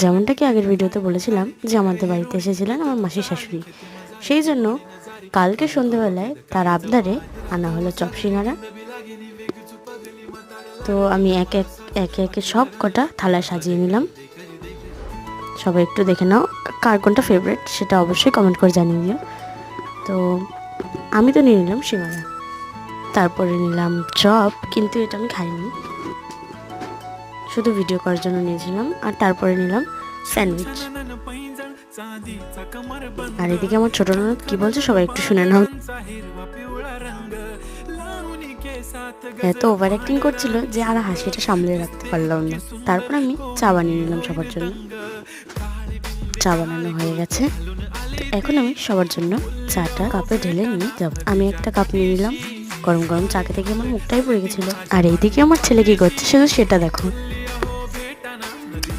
যেমনটা কি আগের ভিডিওতে বলেছিলাম যে আমাদের বাড়িতে এসেছিলেন আমার মাসির শাশুড়ি। সেই জন্য কালকে সন্ধেবেলায় তার আবদারে আনা হলো চপ সিঙ্গারা। তো আমি এক এক, একে একে সব কটা থালায় সাজিয়ে নিলাম। সবাই একটু দেখে নাও কার কোনটা ফেভারিট সেটা অবশ্যই কমেন্ট করে জানিয়ে দিও। তো আমি তো নিয়ে নিলাম সিঙ্গারা। তারপরে নিলাম চপ, কিন্তু এটা আমি খাইনি। শুধু ভিডিও করার জন্য নিয়েছিলাম, আর তারপরে নিলাম স্যান্ডউইচ আর এদিকে আমার ছোট ননদ, কি বলছে সবাই একটু শুনে নাও। এত ওভার অ্যাক্টিং করছিল যে আর হাসিটা সামলে রাখতে পারলাম না। তারপর আমি চা বানিয়ে নিলাম সবার জন্য। চা বানানো হয়ে গেছে। তো এখন আমি সবার জন্য চাটা কাপে ঢেলে নিয়ে যাব। আমি একটা কাপ নিয়ে নিলাম। গরম গরম চা গিয়ে আমার মুখটাই পড়ে গেছিল। আর এইদিকে আমার ছেলে কি করছে শুধু সেটা দেখো।